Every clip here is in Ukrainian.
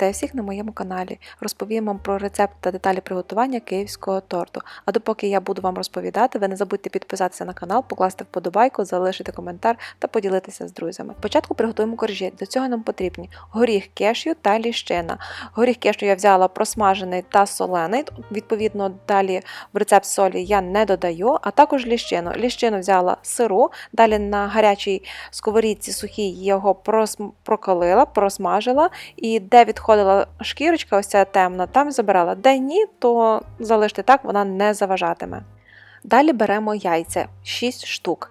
Вітаю всіх на моєму каналі. Розповім вам про рецепт та деталі приготування київського торту. А допоки я буду вам розповідати, ви не забудьте підписатися на канал, покласти вподобайку, залишити коментар та поділитися з друзями. Спочатку приготуємо коржі. До цього нам потрібні горіх кешю та ліщина. Горіх кешю я взяла просмажений та солений. Відповідно, далі в рецепт солі я не додаю, а також ліщину. Ліщину взяла сиру, далі на гарячій сковорідці сухій його прокалила, просмажила, і де відходила шкірочка, ось ця темна, там забирала. Де ні, то залиште так, вона не заважатиме. Далі беремо яйця 6 штук.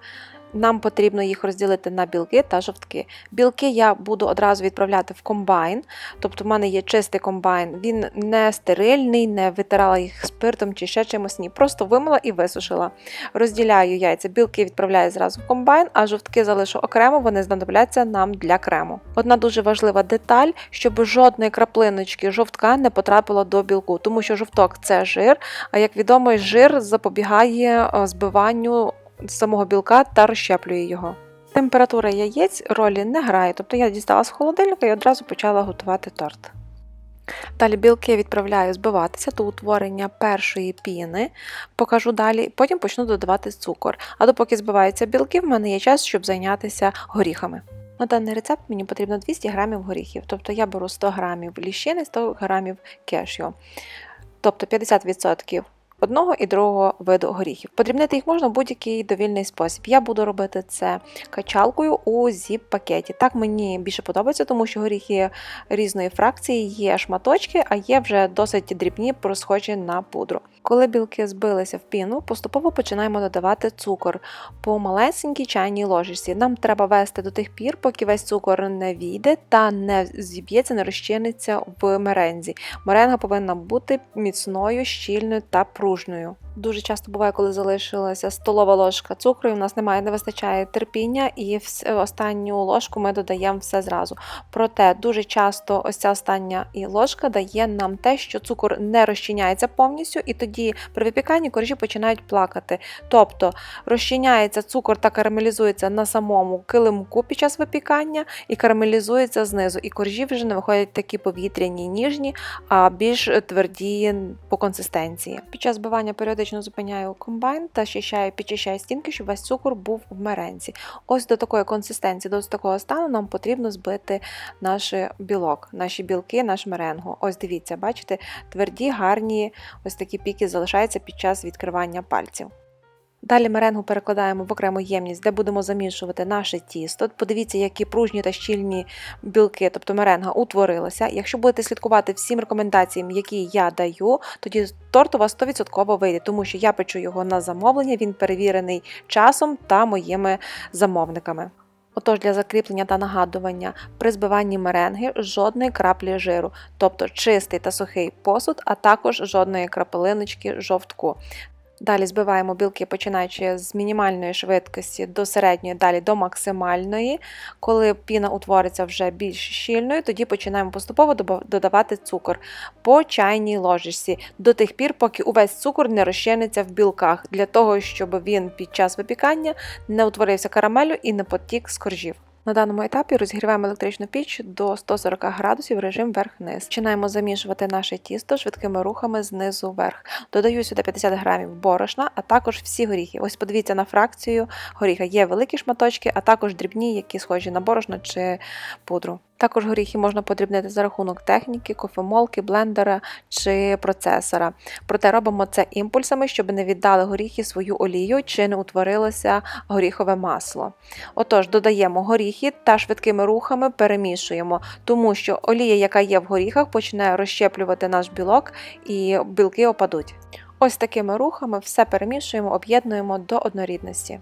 Нам потрібно їх розділити на білки та жовтки. Білки я буду одразу відправляти в комбайн, тобто в мене є чистий комбайн, він не стерильний, не витирала їх спиртом чи ще чимось. Ні, просто вимила і висушила. Розділяю яйця, білки відправляю зразу в комбайн, а жовтки залишу окремо, вони знадобляться нам для крему. Одна дуже важлива деталь, щоб жодної краплиночки жовтка не потрапило до білку, тому що жовток це жир, а як відомо, жир запобігає е, збиванню самого білка та розщеплює його. Температура яєць ролі не грає, тобто я дістала з холодильника і одразу почала готувати торт. Далі білки відправляю збиватися до утворення першої піни, покажу далі, потім почну додавати цукор. А допоки збиваються білки, в мене є час, щоб зайнятися горіхами. На даний рецепт мені потрібно 200 грамів горіхів, тобто я беру 100 грамів ліщини, 100 грамів кешю, тобто 50% одного і другого виду горіхів. Подрібнити їх можна в будь-який довільний спосіб. Я буду робити це качалкою у зіп-пакеті. Так мені більше подобається, тому що горіхи різної фракції є шматочки, а є вже досить дрібні, просхожі на пудру. Коли білки збилися в піну, поступово починаємо додавати цукор по малесенькій чайній ложечці. Нам треба вести до тих пір, поки весь цукор не війде та не зіб'ється, не розчиниться в мерензі. Меренга повинна бути міцною, щільною та пружною порожньою. Дуже часто буває, коли залишилася столова ложка цукру, і в нас немає, не вистачає терпіння, і останню ложку ми додаємо все зразу. Проте дуже часто ось ця остання і ложка дає нам те, що цукор не розчиняється повністю, і тоді при випіканні коржі починають плакати. Тобто розчиняється цукор та карамелізується на самому килимку під час випікання і карамелізується знизу. І коржі вже не виходять такі повітряні, ніжні, а більш тверді по консистенції. Під час збивання періодично зупиняю комбайн та щищаю, підчищаю стінки, щоб весь цукор був в меренці. Ось до такої консистенції, до такого стану нам потрібно збити наш білок, наші білки, наш меренгу. Ось дивіться, бачите, тверді, гарні ось такі піки залишаються під час відкривання пальців. Далі меренгу перекладаємо в окрему ємність, де будемо замішувати наше тісто. Подивіться, які пружні та щільні білки, тобто меренга, утворилася. Якщо будете слідкувати всім рекомендаціям, які я даю, тоді торт у вас 100% вийде, тому що я печу його на замовлення, він перевірений часом та моїми замовниками. Отож, для закріплення та нагадування при збиванні меренги жодної краплі жиру, тобто чистий та сухий посуд, а також жодної крапелиночки жовтку. Далі збиваємо білки, починаючи з мінімальної швидкості до середньої, далі до максимальної. Коли піна утвориться вже більш щільною, тоді починаємо поступово додавати цукор по чайній ложечці до тих пір, поки увесь цукор не розчиниться в білках, для того, щоб він під час випікання не утворився карамелю і не потік з коржів. На даному етапі розігріваємо електричну піч до 140 градусів режим верх-низ. Починаємо замішувати наше тісто швидкими рухами знизу вверх. Додаю сюди 50 грамів борошна, а також всі горіхи. Ось подивіться на фракцію горіха. Є великі шматочки, а також дрібні, які схожі на борошно чи пудру. Також горіхи можна подрібнити за рахунок техніки, кофемолки, блендера чи процесора. Проте робимо це імпульсами, щоб не віддали горіхи свою олію чи не утворилося горіхове масло. Отож, додаємо горіхи та швидкими рухами перемішуємо, тому що олія, яка є в горіхах, почне розщеплювати наш білок і білки опадуть. Ось такими рухами все перемішуємо, об'єднуємо до однорідності.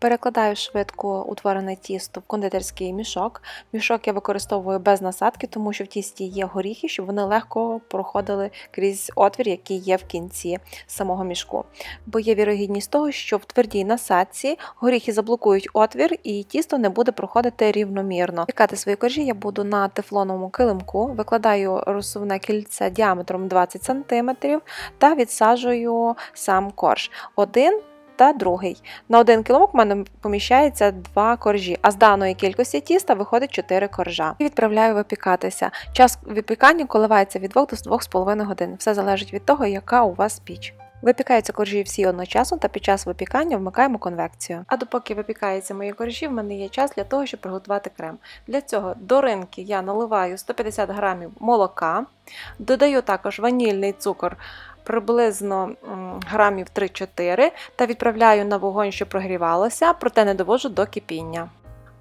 Перекладаю швидко утворене тісто в кондитерський мішок. Мішок я використовую без насадки, тому що в тісті є горіхи, щоб вони легко проходили крізь отвір, який є в кінці самого мішку. Бо є вірогідність того, що в твердій насадці горіхи заблокують отвір і тісто не буде проходити рівномірно. Пікати свої коржі я буду на тефлоновому килимку, викладаю розсувне кільце діаметром 20 см та відсаджую сам корж. Один та другий. На один кілок в мене поміщається 2 коржі, а з даної кількості тіста виходить 4 коржа. І відправляю випікатися. Час випікання коливається від 2 до 2,5 годин. Все залежить від того, яка у вас піч. Випікаються коржі всі одночасно та під час випікання вмикаємо конвекцію. А допоки випікаються мої коржі, в мене є час для того, щоб приготувати крем. Для цього до ринки я наливаю 150 грамів молока, додаю також ванільний цукор приблизно грамів 3-4 та відправляю на вогонь, що прогрівалося, проте не довожу до кипіння.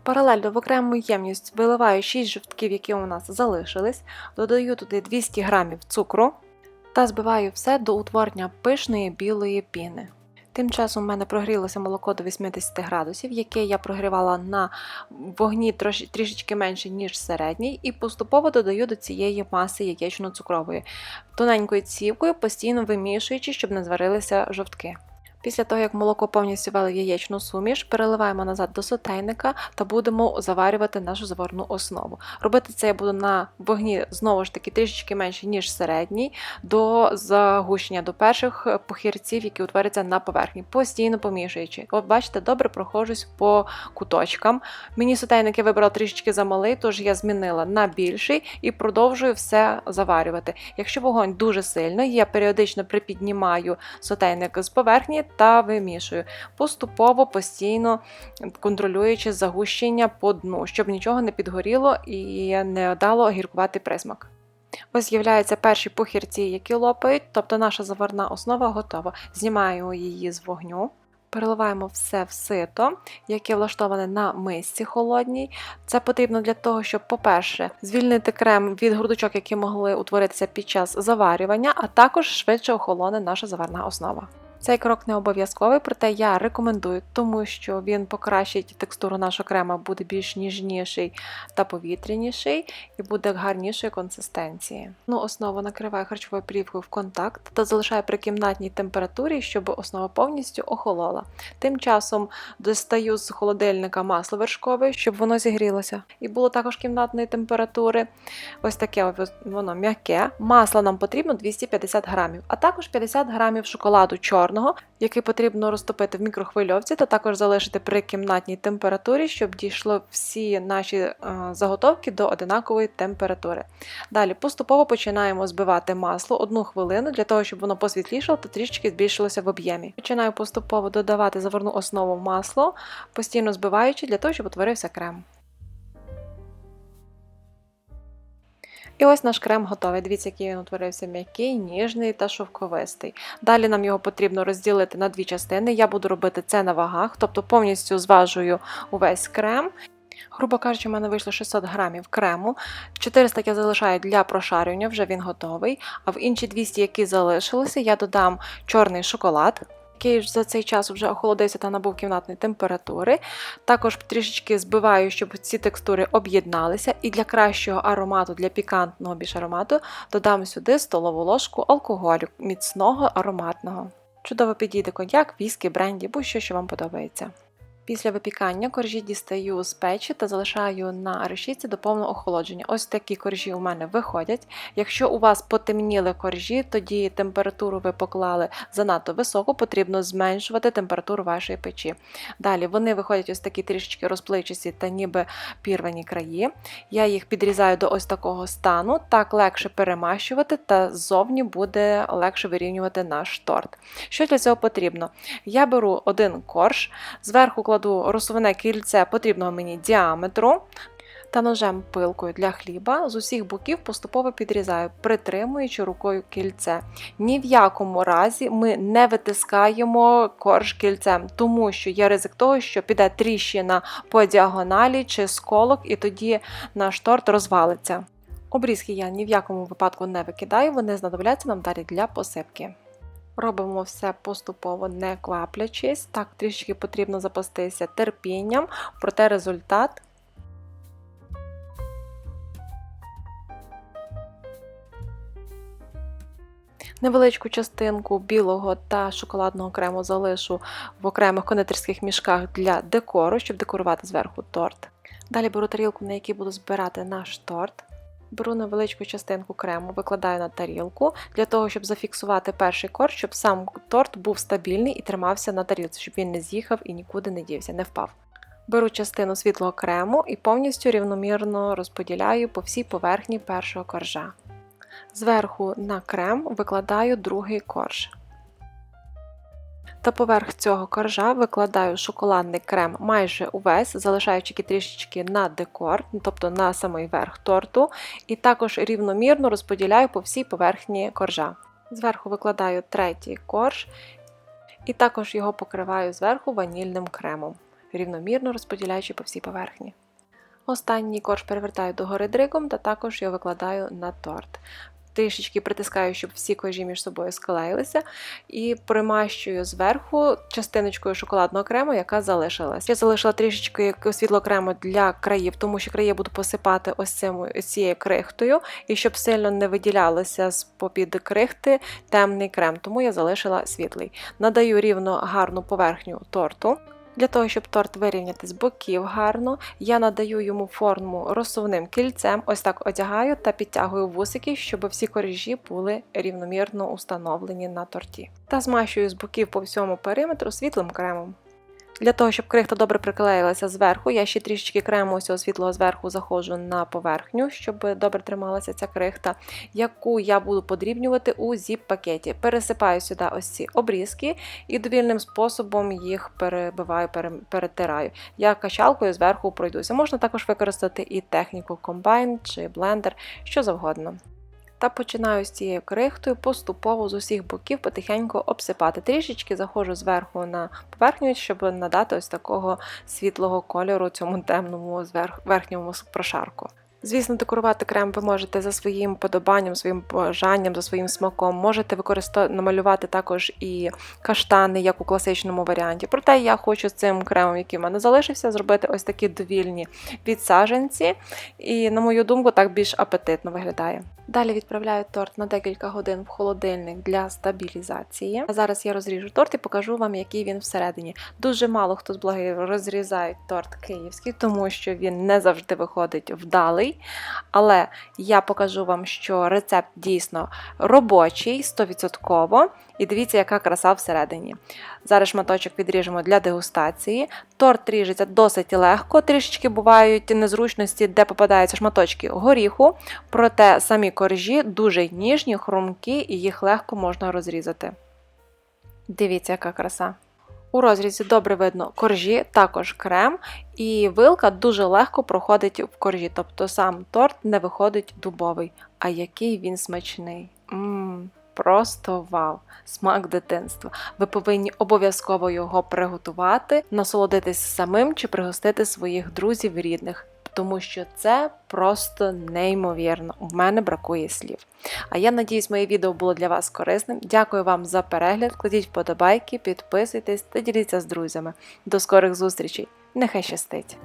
Паралельно в окрему ємність виливаю 6 жовтків, які у нас залишились, додаю туди 200 грамів цукру та збиваю все до утворення пишної білої піни. Тим часом в мене прогрілося молоко до 80 градусів, яке я прогрівала на вогні трішечки менше, ніж середній, і поступово додаю до цієї маси яєчно-цукрової, тоненькою цівкою, постійно вимішуючи, щоб не зварилися жовтки. Після того, як молоко повністю ввели в яєчну суміш, переливаємо назад до сотейника та будемо заварювати нашу заварну основу. Робити це я буду на вогні знову ж таки трішечки менше, ніж середній, до загущення, до перших похірців, які утворяться на поверхні, постійно помішуючи. От бачите, добре проходжусь по куточкам. Мені сотейник я вибрала трішечки замалий, тож я змінила на більший і продовжую все заварювати. Якщо вогонь дуже сильний, я періодично припіднімаю сотейник з поверхні та вимішую, поступово, постійно контролюючи загущення по дну, щоб нічого не підгоріло і не дало гіркувати присмак. Ось з'являються перші похірці, які лопають, тобто наша заварна основа готова. Знімаємо її з вогню. Переливаємо все в сито, яке влаштоване на мисці холодній. Це потрібно для того, щоб, по-перше, звільнити крем від грудочок, які могли утворитися під час заварювання, а також швидше охолоне наша заварна основа. Цей крок не обов'язковий, проте я рекомендую, тому що він покращить текстуру нашого крема, буде більш ніжніший та повітряніший і буде гарнішої консистенції. Ну, основу накриваю харчовою плівкою в контакт та залишаю при кімнатній температурі, щоб основа повністю охолола. Тим часом достаю з холодильника масло вершкове, щоб воно зігрілося. І було також кімнатної температури. Ось таке воно м'яке. Масла нам потрібно 250 грамів, а також 50 грамів шоколаду чорного, який потрібно розтопити в мікрохвильовці, та також залишити при кімнатній температурі, щоб дійшло всі наші е, заготовки до одинакової температури. Далі поступово починаємо збивати масло одну хвилину для того, щоб воно посвітлішало та трішки збільшилося в об'ємі. Починаю поступово додавати заварну основу масло, постійно збиваючи для того, щоб утворився крем. І ось наш крем готовий. Дивіться, який він утворився м'який, ніжний та шовковистий. Далі нам його потрібно розділити на дві частини. Я буду робити це на вагах, тобто повністю зважую увесь крем. Грубо кажучи, в мене вийшло 600 грамів крему. 400 я залишаю для прошарювання, вже він готовий. А в інші 200, які залишилися, я додам чорний шоколад. Який за цей час вже охолодився та набув кімнатної температури. Також трішечки збиваю, щоб ці текстури об'єдналися. І для кращого аромату, для пікантного більш аромату, додам сюди столову ложку алкоголю міцного ароматного. Чудово підійде коньяк, віскі, бренді, будь-що, що вам подобається. Після випікання коржі дістаю з печі та залишаю на решітці до повного охолодження. Ось такі коржі у мене виходять. Якщо у вас потемніли коржі, тоді температуру ви поклали занадто високо, потрібно зменшувати температуру вашої печі. Далі вони виходять ось такі трішечки розпливчасті та ніби пірвані краї. Я їх підрізаю до ось такого стану, так легше перемащувати, та ззовні буде легше вирівнювати наш торт. Що для цього потрібно? Я беру один корж, зверху кладу розсувне кільце потрібного мені діаметру. Та ножем пилкою для хліба з усіх боків поступово підрізаю, притримуючи рукою кільце. Ні в якому разі ми не витискаємо корж кільцем, тому що є ризик того, що піде тріщина по діагоналі чи сколок, і тоді наш торт розвалиться. Обрізки я ні в якому випадку не викидаю, вони знадобляться нам далі для посипки. Робимо все поступово, не кваплячись. Так, трішки потрібно запастися терпінням, проте результат. Невеличку частинку білого та шоколадного крему залишу в окремих кондитерських мішках для декору, щоб декорувати зверху торт. Далі беру тарілку, на якій буду збирати наш торт. Беру невеличку частинку крему, викладаю на тарілку для того, щоб зафіксувати перший корж, щоб сам торт був стабільний і тримався на тарілці, щоб він не з'їхав і нікуди не дівся, не впав. Беру частину світлого крему і повністю рівномірно розподіляю по всій поверхні першого коржа. Зверху на крем викладаю другий корж. Та поверх цього коржа викладаю шоколадний крем майже увесь, залишаючи трішечки на декор, тобто на самий верх торту, і також рівномірно розподіляю по всій поверхні коржа. Зверху викладаю третій корж і також його покриваю зверху ванільним кремом, рівномірно розподіляючи по всій поверхні. Останній корж перевертаю догори дригом та також його викладаю на торт. Трішечки притискаю, щоб всі коржі між собою склеїлися, і примащую зверху частиночкою шоколадного крему, яка залишилась. Я залишила трішечки світло крему для країв, тому що краї буду посипати ось цим, цією крихтою, і щоб сильно не виділялося з попід крихти темний крем, тому я залишила світлий. Надаю рівно гарну поверхню торту. Для того, щоб торт вирівняти з боків гарно, я надаю йому форму розсувним кільцем, ось так одягаю та підтягую вусики, щоб всі коржі були рівномірно установлені на торті. Та змащую з боків по всьому периметру світлим кремом. Для того, щоб крихта добре приклеїлася зверху, я ще трішечки крему ось світлого зверху заходжу на поверхню, щоб добре трималася ця крихта, яку я буду подрібнювати у зіп-пакеті. Пересипаю сюди ось ці обрізки і довільним способом їх перебиваю, перетираю. Я качалкою зверху пройдуся. Можна також використати і техніку комбайн чи блендер, що завгодно та починаю з цією крихтою поступово з усіх боків потихеньку обсипати. Трішечки заходжу зверху на поверхню, щоб надати ось такого світлого кольору цьому темному верхньому прошарку. Звісно, декорувати крем ви можете за своїм подобанням, своїм бажанням, за своїм смаком. Можете використовувати намалювати також і каштани, як у класичному варіанті. Проте я хочу з цим кремом, який в мене залишився, зробити ось такі довільні підсаженці. І, на мою думку, так більш апетитно виглядає. Далі відправляю торт на декілька годин в холодильник для стабілізації. А зараз я розріжу торт і покажу вам, який він всередині. Дуже мало хто з блогерів розрізає торт київський, тому що він не завжди виходить вдалий. Але я покажу вам, що рецепт дійсно робочий, 100%. І дивіться, яка краса всередині. Зараз шматочок відріжемо для дегустації. Торт ріжеться досить легко, трішечки бувають незручності, де попадаються шматочки горіху, проте самі коржі дуже ніжні, хрумкі і їх легко можна розрізати. Дивіться, яка краса. У розрізі добре видно коржі, також крем, і вилка дуже легко проходить в коржі, тобто сам торт не виходить дубовий. А який він смачний. Ммм, Просто вау! Смак дитинства. Ви повинні обов'язково його приготувати, насолодитись самим чи пригостити своїх друзів рідних тому що це просто неймовірно. У мене бракує слів. А я надіюсь, моє відео було для вас корисним. Дякую вам за перегляд. Кладіть вподобайки, підписуйтесь та діліться з друзями. До скорих зустрічей! Нехай щастить!